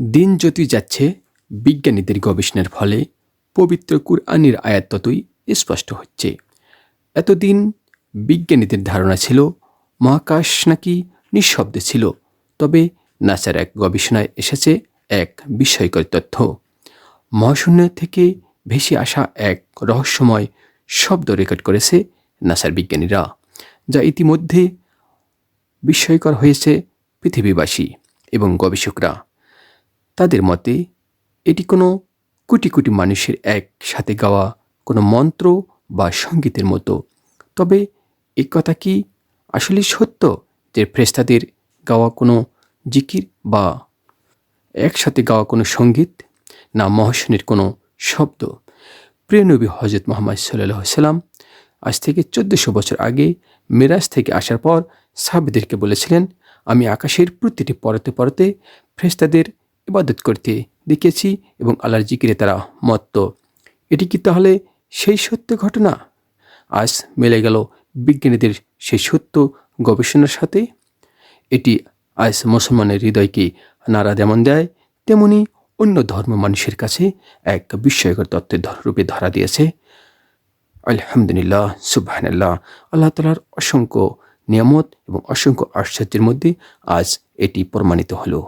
দিন যতই যাচ্ছে, বিজ্ঞানীদের গবেষণার ফলে পবিত্র কুরআনের আয়াত ততই স্পষ্ট হচ্ছে। এতদিন বিজ্ঞানীদের ধারণা ছিল, মহাকাশ নাকি নিঃশব্দে ছিল, তবে নাসার এক গবেষণায় এসেছে এক বিস্ময়কর তথ্য। মহাশূন্য থেকে ভেসে আসা এক রহস্যময় শব্দ রেকর্ড করেছে নাসার বিজ্ঞানীরা, যা ইতিমধ্যে বিস্ময়কর হয়েছে পৃথিবীবাসী এবং গবেষকরা। তাদের মতে, এটি কোনো কোটি কোটি মানুষের একসাথে গাওয়া কোনো মন্ত্র বা সঙ্গীতের মতো। তবে এই কথা কি আসলে সত্য যে ফ্রেস্তাদের গাওয়া কোনো জিকির বা একসাথে গাওয়া কোনো সংগীত না মহাশনের কোনো শব্দ? প্রিয় নবী হজরত মোহাম্মদ সাল্লাহ সাল্লাম আজ থেকে চোদ্দশো বছর আগে মিরাজ থেকে আসার পর সাহাবিদেরকে বলেছিলেন, আমি আকাশের প্রতিটি পরতে পরতে ফ্রেস্তাদের ইবাদত করতে দেখেছি এবং আল্লাহর জিকিরে তারা মত্ত। এটি কি তাহলে সেই সত্য ঘটনা? আজ মেলে গেল বিজ্ঞানীদের সেই সত্য গবেষণার সাথে। এটি আজ মুসলমানের হৃদয়কে নাড়া যেমন দেয়, তেমনি অন্য ধর্ম মানুষের কাছে এক বিস্ময়কর তত্ত্বের রূপে ধরা দিয়েছে। আলহামদুলিল্লাহ, সুবহানাল্লাহ। আল্লাহ তালার অসংখ্য নিয়ামত এবং অসংখ্য আশ্চর্যের মধ্যে আজ এটি প্রমাণিত হলো।